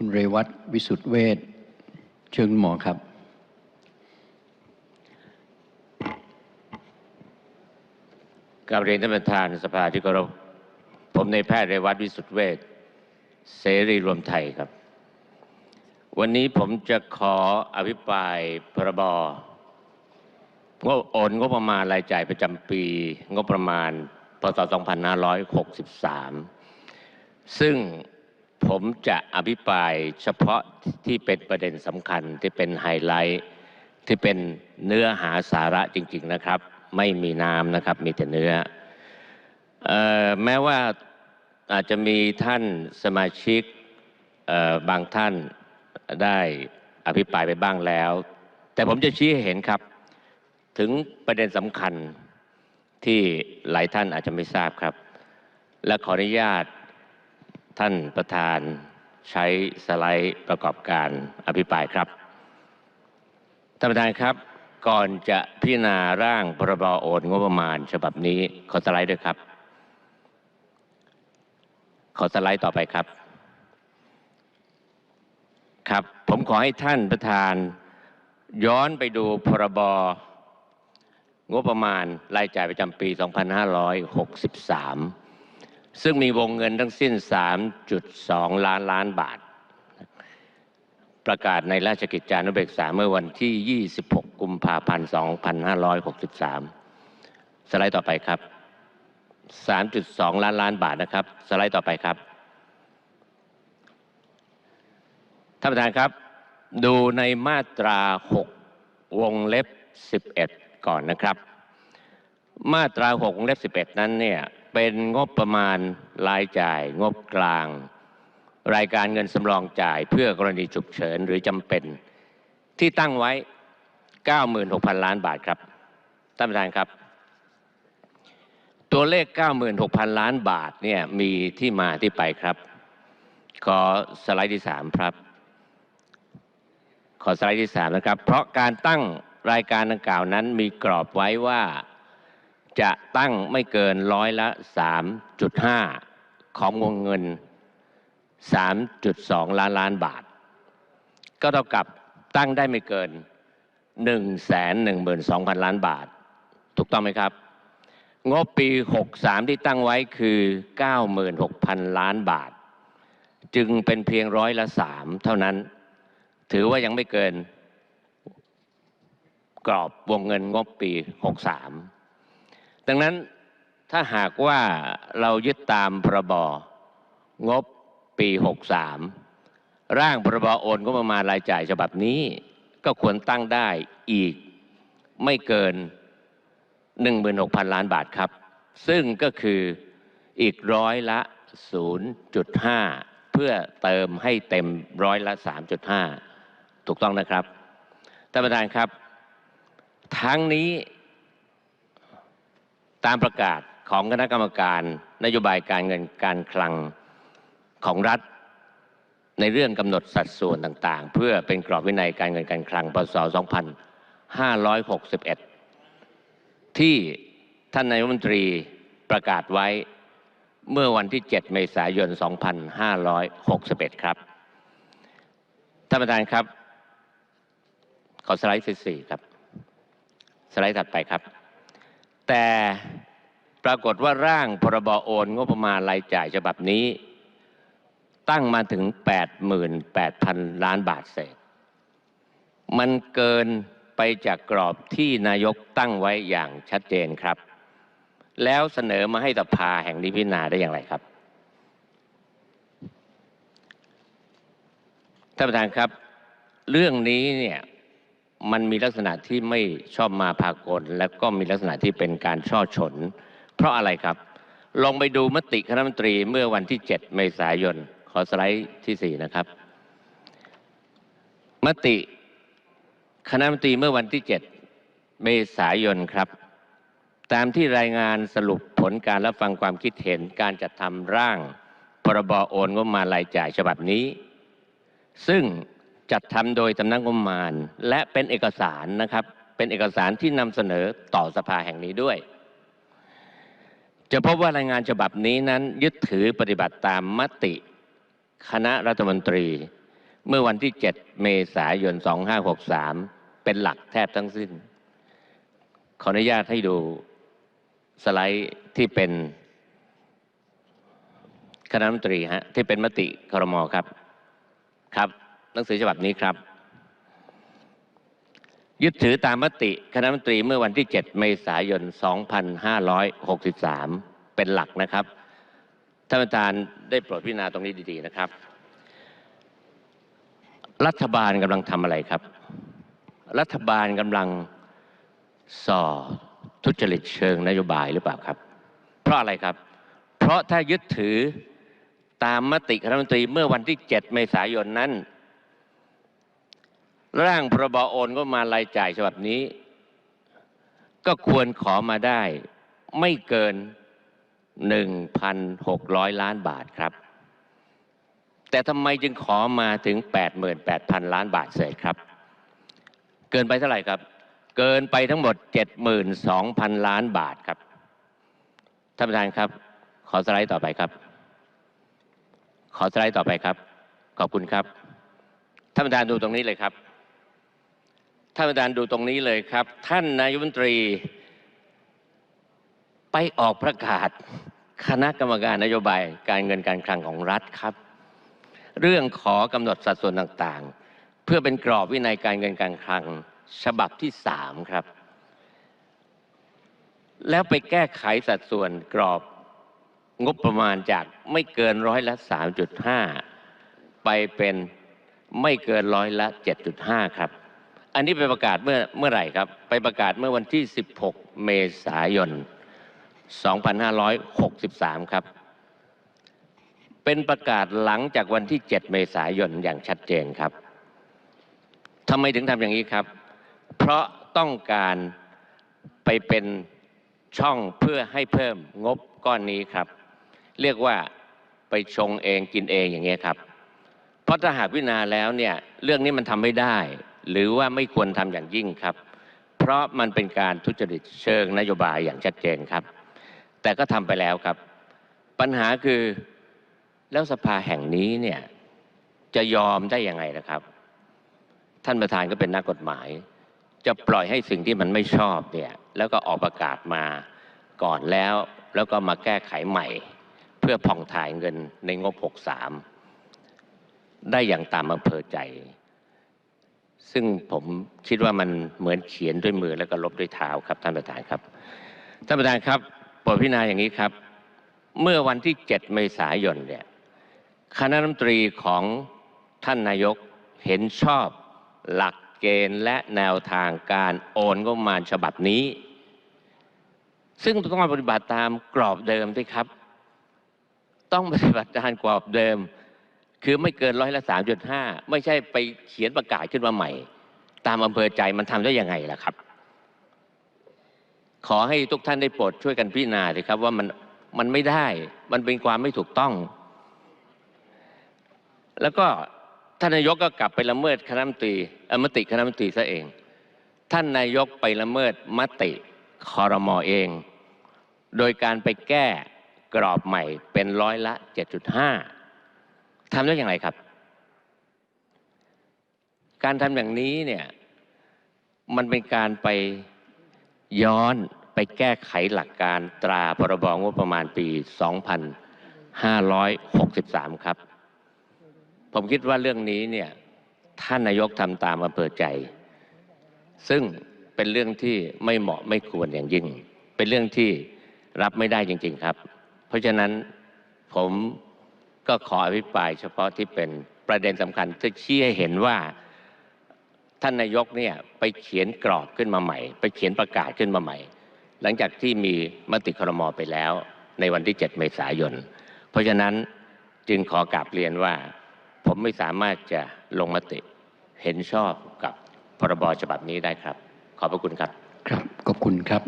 คุณเรวัตวิสุทธเวชเชิญหมอครับ กราบเรียนท่านประธานสภาที่เคารพผมในแพทย์เรวัตวิสุทธเวชเสรีรวมไทยครับ วันนี้ผมจะขออภิปรายพรบงบโอนงบประมาณรายจ่ายประจำปี งบประมาณพศ2563 ซึ่ง ผมจะอภิปรายเฉพาะที่เป็นประเด็นสำคัญที่เป็นไฮไลท์ที่เป็นเนื้อหาสาระจริง ๆนะครับ ไม่มีน้ำนะครับมีแต่เนื้อออแม้ว่าอาจจะมีท่านสมาชิกบางท่านได้อภิปรายไปบ้างแล้ว แต่ผมจะชี้ให้เห็นครับ ถึงประเด็นสำคัญที่หลายท่านอาจจะไม่ทราบครับ และขออนุญาต ท่านประธานใช้สไลด์ประกอบการอภิปรายครับ ท่านประธานครับ ก่อนจะพิจารณาร่างพรบโอนงบประมาณ ฉบับนี้ขอสไลด์ด้วยครับ ขอสไลด์ต่อไปครับ ครับ ผมขอให้ท่านประธาน ย้อนไปดูพรบงบประมาณรายจ่ายประจำปี 2563 ซึ่งมีวงเงินทั้งสิ้น 3.2 ล้านล้านบาท ประกาศในราชกิจจานุเบกษาเมื่อวันที่ 26 กุมภาพันธ์ 2563 สไลด์ต่อไปครับ 3.2 ล้านล้านบาทนะครับ สไลด์ต่อไปครับท่านประธานครับ ดูในมาตรา 6 วงเล็บ 11 ก่อนนะครับ มาตรา 6 วงเล็บ 11 นั้นเนี่ย เป็นงบประมาณรายจ่าย งบกลาง รายการเงินสำรองจ่ายเพื่อกรณีฉุกเฉินหรือจำเป็น ที่ตั้งไว้ 96,000 ล้านบาทครับท่านประธานครับ ตัวเลข 96,000 ล้านบาทเนี่ยมีที่มาที่ไปครับ ขอสไลด์ที่ 3 ครับ ขอสไลด์ที่ 3 นะครับ เพราะการตั้งรายการดังกล่าวนั้นมีกรอบไว้ว่า จะตั้งไม่เกินร้อยละ 3.5 ของวงเงิน 3.2 ล้านล้านบาท ก็เท่ากับตั้งได้ไม่เกิน 112,000 ล้านบาท ถูกต้องไหมครับ งบปี 63 ที่ตั้งไว้คือ 96,000 ล้านบาท จึงเป็นเพียงร้อยละ3เท่านั้น ถือว่ายังไม่เกินกรอบวงเงินงบปี 63 ดังนั้นถ้าหากว่าเรายึดตามพรบงบปี 63 ร่างพรบโอนงบประมาณรายจ่ายฉบับนี้ ก็ควรตั้งได้อีกไม่เกิน 16,000 ล้านบาทครับ ซึ่งก็คืออีกร้อยละ 0.5 เพื่อเติมให้เต็มร้อยละ 3.5 ถูกต้องนะครับท่านประธานครับ ทั้งนี้ ตามประกาศของคณะกรรมการนโยบายการเงินการคลังของรัฐ ในเรื่องกำหนดสัดส่วนต่างๆ เพื่อเป็นกรอบวินัยการเงินการคลังพศ2561 ที่ท่านนายมนตรีประกาศไว้เมื่อวันที่ 7 เมษายน 2561 ครับ ท่านประธานครับ ขอสไลด์ที่4ครับ สไลด์ถัดไปครับ แต่ ปรากฏว่าร่างพรบโอนงบประมาณรายจ่ายฉบับนี้ ตั้งมาถึง 88,000 ล้านบาทเศษ มันเกินไปจากกรอบที่นายกตั้งไว้อย่างชัดเจนครับ แล้วเสนอมาให้สภาแห่งนี้พิจารณาได้อย่างไรครับท่านประธานครับ เรื่องนี้เนี่ยมันมีลักษณะที่ไม่ชอบมาพากล และก็มีลักษณะที่เป็นการช่อฉน เพราะอะไรครับ ลองไปดูมติคณะมนตรีเมื่อวันที่ 7 เมษายน ขอสไลด์ที่ 4 นะครับ มติคณะมนตรีเมื่อวันที่ 7 เมษายนครับ ตามที่รายงานสรุปผลการรับฟังความคิดเห็นการจัดทำร่างพรบโอนงบประมาณรายจ่ายฉบับนี้ ซึ่งจัดทำโดยสำนักงบประมาณ และเป็นเอกสารนะครับ เป็นเอกสารที่นำเสนอต่อสภาแห่งนี้ด้วย จะพบว่ารายงานฉบับนี้นั้นยึดถือปฏิบัติตามมติคณะรัฐมนตรี เมื่อวันที่ 7 เมษายน 2563 เป็นหลักแทบทั้งสิ้น ขออนุญาตให้ดูสไลด์ที่เป็นคณะรัฐมนตรีฮะที่เป็นมติครมครับครับ หนังสือฉบับนี้ครับ ยึดถือตามมติคณะมนตรีเมื่อวันที่ 7 เมษายน 2563 เป็นหลักนะครับ ท่านประธานได้โปรดพิจารณาตรงนี้ดีๆนะครับ รัฐบาลกำลังทำอะไรครับ รัฐบาลกำลังส่อทุจริตเชิงนโยบายหรือเปล่าครับ เพราะอะไรครับ เพราะถ้ายึดถือตามมติคณะมนตรีเมื่อวันที่ 7 เมษายนนั้น ร่างพรบโอนก็มารายจ่ายฉบับนี้ ก็ควรขอมาได้ไม่เกิน 1,600 ล้านบาทครับ แต่ทำไมจึงขอมาถึง 88,000 ล้านบาทเศษครับ เกินไปเท่าไหร่ครับ เกินไปทั้งหมด 72,000 ล้านบาทครับท่านประธานครับ ขอสไลด์ต่อไปครับ ขอสไลด์ต่อไปครับ ขอบคุณครับท่านประธานดูตรงนี้เลยครับ ท่านประธานดูตรงนี้เลยครับ ท่านนายมนตรี ไปออกประกาศ คณะกรรมการนโยบายการเงินการคลังของรัฐครับ เรื่องขอกำหนดสัดส่วนต่างๆ เพื่อเป็นกรอบวินัยการเงินการคลังฉบับที่สามครับ แล้วไปแก้ไขสัดส่วนกรอบงบประมาณจากไม่เกินร้อยละ 3.5 ไปเป็นไม่เกินร้อยละ 7.5 ครับ อันนี้ไปประกาศเมื่อเมื่อไหร่ครับ ไปประกาศเมื่อวันที่ 16 เมษายน 2563 ครับ เป็นประกาศหลังจากวันที่ 7 เมษายนอย่างชัดเจนครับทำไมถึงทำอย่างนี้ครับ เพราะต้องการไปเป็นช่องเพื่อให้เพิ่มงบก้อนนี้ครับ เรียกว่าไปชงเองกินเองอย่างเงี้ยครับ เพราะถ้าหากพิจารณาแล้วเนี่ยเรื่องนี้มันทำไม่ได้ หรือว่าไม่ควรทำอย่างยิ่งครับ เพราะมันเป็นการทุจริตเชิงนโยบายอย่างชัดเจนครับ แต่ก็ทำไปแล้วครับ ปัญหาคือแล้วสภาแห่งนี้เนี่ยจะยอมได้ยังไงนะครับ ท่านประธานก็เป็นนักกฎหมาย จะปล่อยให้สิ่งที่มันไม่ชอบเนี่ยแล้วก็ออกประกาศมาก่อนแล้ว แล้วก็มาแก้ไขใหม่ เพื่อผ่องถ่ายเงินในงบ 63 ได้อย่างตามอำเภอใจ ซึ่งผมคิดว่ามันเหมือนเขียนด้วยมือแล้วก็ลบด้วยเท้าครับท่านประธานครับท่านประธานครับโปรดพิจารณาอย่างนี้ครับ เมื่อวันที่ 7 เมษายนเนี่ยคณะรัฐมนตรีของท่านนายกเห็นชอบหลักเกณฑ์และแนวทางการโอนงบประมาณฉบับนี้ ซึ่งต้องปฏิบัติตามกรอบเดิมด้วยครับ ต้องปฏิบัติตามกรอบเดิม คือไม่เกินร้อยละสามจุดห้าไม่ใช่ไปเขียนประกาศขึ้นมาใหม่ ตามอำเภอใจมันทำได้ยังไงล่ะครับ ขอให้ทุกท่านได้โปรดช่วยกันพิจารณาเลยครับว่ามันมันไม่ได้ มันเป็นความไม่ถูกต้อง แล้วก็ท่านนายกก็กลับไปละเมิดคณะมนตรีเอ่อมติคณะมนตรีซะเอง ท่านนายกไปละเมิดมติคอรมอเอง โดยการไปแก้กรอบใหม่เป็นร้อยละ 7.5 ทำได้อย่างไรครับ การทำอย่างนี้เนี่ยมันเป็นการไปย้อนไปแก้ไขหลักการตราพรบงบประมาณปี 2563 ครับ ผมคิดว่าเรื่องนี้เนี่ยท่านนายกทำตามอำเภอใจ ซึ่งเป็นเรื่องที่ไม่เหมาะไม่ควรอย่างยิ่ง เป็นเรื่องที่รับไม่ได้จริง ๆครับ เพราะฉะนั้นผม ก็ขออภิปรายเฉพาะที่เป็นประเด็นสำคัญที่ชี้ให้เห็นว่าท่านนายกเนี่ยไปเขียนกรอบขึ้นมาใหม่ ไปเขียนประกาศขึ้นมาใหม่ หลังจากที่มีมติครมไปแล้ว ในวันที่ 7 เมษายน เพราะฉะนั้นจึงขอกราบเรียนว่า ผมไม่สามารถจะลงมติเห็นชอบกับพรบฉบับนี้ได้ครับ ขอบพระคุณครับ ครับ ขอบคุณครับ